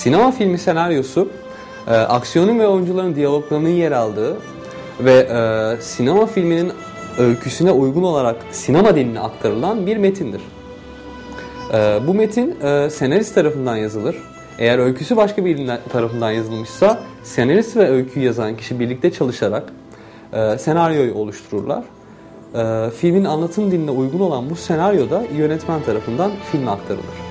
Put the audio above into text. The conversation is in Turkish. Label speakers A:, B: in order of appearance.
A: Sinema filmi senaryosu e, aksiyonun ve oyuncuların diyaloglarının yer aldığı ve e, sinema filminin öyküsüne uygun olarak sinema diline aktarılan bir metindir. E, bu metin e, senarist tarafından yazılır. Eğer öyküsü başka bir tarafından yazılmışsa senarist ve öyküyü yazan kişi birlikte çalışarak e, senaryoyu oluştururlar. E, filmin anlatım diline uygun olan bu senaryo da yönetmen tarafından filme aktarılır.